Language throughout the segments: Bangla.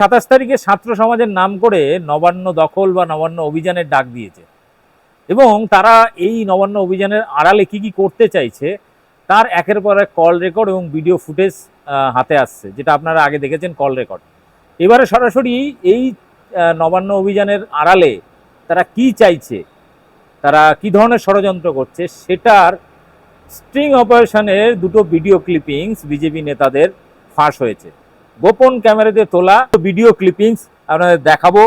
সাতাশ তারিখে ছাত্র সমাজের নাম করে নবান্ন দখল বা নবান্ন অভিযানের ডাক দিয়েছে। এবং তারা এই নবান্ন অভিযানের আড়ালে কি কি করতে চাইছে, তার একের পর এক কল রেকর্ড এবং ভিডিও ফুটেজ হাতে আসছে, যেটা আপনারা আগে দেখেছেন কল রেকর্ড এবারে সরাসরি এই নবান্ন অভিযানের আড়ালে তারা কি চাইছে, তারা কি ধরনের ষড়যন্ত্র করছে, সেটার স্ট্রিং অপারেশনের দুটো ভিডিও ক্লিপিংস বিজেপি নেতাদের ফাঁস হয়েছে। গোপন ক্যামেরাতে তোলা ভিডিও ক্লিপিংস আপনাদের দেখাবো।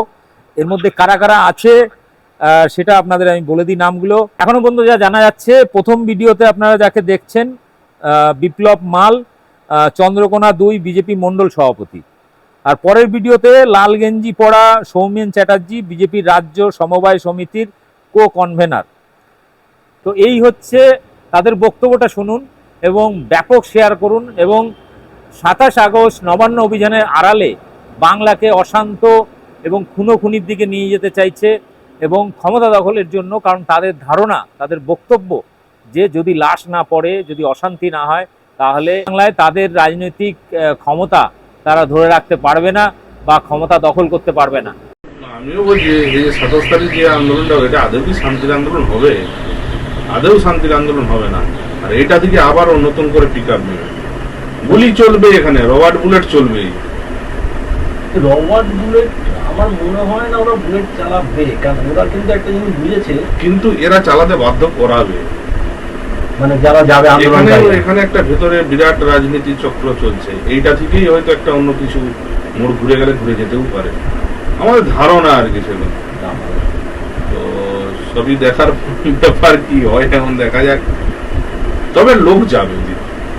এর মধ্যে কারা কারা আছে সেটা আপনাদের আমি বলে দিই নামগুলো। এখনও পর্যন্ত যা জানা যাচ্ছে, প্রথম ভিডিওতে আপনারা যাকে দেখছেন বিপ্লব মাল চন্দ্রকোনা দুই বিজেপি মণ্ডল সভাপতি। আর পরের ভিডিওতে লাল গেঞ্জি পরা সৌমেন চ্যাটার্জি বিজেপির রাজ্য সমবায় সমিতির কো কনভেনার তো এই হচ্ছে তাদের বক্তব্যটা শুনুন এবং ব্যাপক শেয়ার করুন এবং সাতাশ আগস্ট নবান্ন অভিযানের আড়ালে বাংলাকে অশান্ত এবং খুনোখুনির দিকে নিয়ে যেতে চাইছে এবং ক্ষমতা দখলের জন্য, কারণ তাদের ধারণা, তাদের বক্তব্য যে যদি লাশ না পড়ে, যদি অশান্তি না হয়, তাহলে বাংলায় তাদের রাজনৈতিক ক্ষমতা তারা ধরে রাখতে পারবে না বা ক্ষমতা দখল করতে পারবে না। আমিও বলছি, এই সাতাশ তারিখ যে আন্দোলনটা এটা আদৌ কি শান্তির আন্দোলন হবে? আদৌ শান্তির আন্দোলন হবে না। আর এটা থেকে আবারও নতুন করে পিক আপ নেবে। গুলি চলবে এখানে রবার্ট বুলেট চলবে। রবার্ট বুলেট আমার মনে হয় না ওরা বুলেট চালাবে কারণ ওরা কিন্তু একটা জিনিস বুঝেছে। কিন্তু এরা চালাতে বাধ্য করাবে। মানে যারা যাবে এখানে এখানে একটা ভেতরে বিরাট রাজনীতি চক্র চলছে। এইটা থেকেই হয়তো একটা অন্য কিছু মোড় ঘুরে গেলে ঘুরে যেতেও পারে। আমাদের ধারণা আর কি সেগুলো। তো সবই দেখার ব্যাপার কি হয় এখন দেখা যাক। তবে লোক যাবে।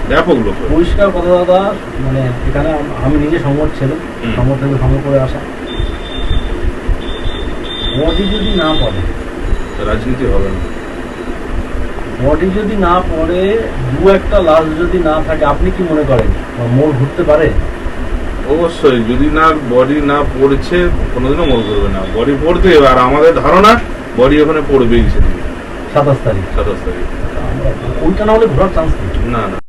ব্যাপক লোক পরিষ্কার কথা দাদা মানে এখানে আমি নিজে সংবাদ ছেলে হুম। সংবাদ থেকে সংগ্রহ করে আসা। বডি যদি না পড়ে রাজনীতি হবে না। বডি যদি না পড়ে দু একটা লাশ যদি না থাকে আপনি কি মনে করেন? মোড় ঘুরতে পারে? অবশ্যই যদি না বডি না পড়ছে কোনোদিনও মনে করবে না। বডি পড়তে আর আমাদের ধারণা বডি ওখানে পড়বেই সেদিন। সাতাশ তারিখ। সাতাশ তারিখ। ওইটা না হলে ঘোরার চান্স নেই। না না।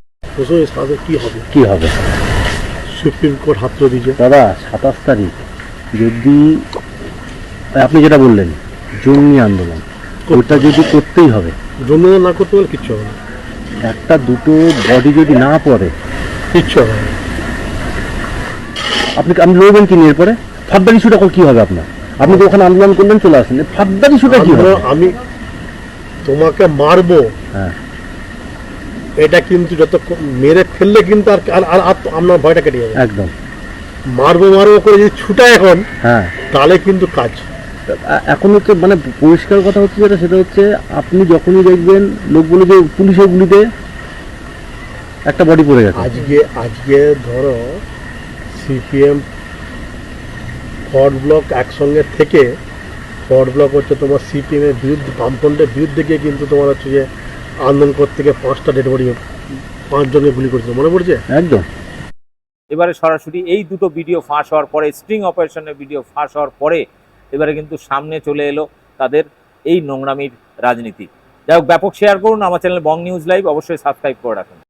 সাথে কি হবে? কি হবে? সুপ্রিম কোর্ট হাত দিয়েছে। দাদা সাতাশ তারিখ যদি আপনি যেটা বললেন জঙ্গি আন্দোলন ওটা যদি করতেই হবে। জন্য না করতে পারলে কিচ্ছু হবে না। একটা দুটো বডি যদি না পড়ে কিচ্ছু হবে না। আপনি আপনি লড়বেন কি নিয়ে এরপরে? ফাদ্দার ইস্যুটা কি হবে আপনার? আপনি তো ওখানে আন্দোলন করলেন চলে আসেন ফাদ্দার ইস্যুটা কি হবে? আমি তোমাকে মারবো। হ্যাঁ। এটা কিন্তু যত মেরে ফেললে কিন্তু আর আপনার ভয়টা কেটে যাবে। একদম। মারবো মারবো করে যদি ছুটায় এখন হ্যাঁ। তাহলে কিন্তু কাজ। এখন হচ্ছে মানে পরিষ্কার কথা হচ্ছে যেটা সেটা হচ্ছে আপনি যখনই দেখবেন লোক বলে যে পুলিশের গুলিতে একটা বডি পড়ে গেছে। আজকে আজকে ধরো সিপিএম ফরওয়ার্ড ব্লক একসঙ্গে থেকে ফরওয়ার্ড ব্লক হচ্ছে তোমার সিপিএমের বিরুদ্ধে বামফ্রন্টের বিরুদ্ধে গিয়ে কিন্তু তোমার হচ্ছে যে আন্দোলন করতে গিয়ে পাঁচটা ডেড বডি পাঁচজনকে গুলি করেছিল মনে পড়ছে? একদম। এবারে সরাসরি এই দুটো ভিডিও ফাঁস হওয়ার পরে স্ট্রিং অপারেশনের ভিডিও ফাঁস হওয়ার পরে এবারে কিন্তু সামনে চলে এলো তাদের এই নোংরামির রাজনীতি। যাই হোক ব্যাপক শেয়ার করুন আমার চ্যানেল বং নিউজ লাইভ অবশ্যই সাবস্ক্রাইব করে রাখুন।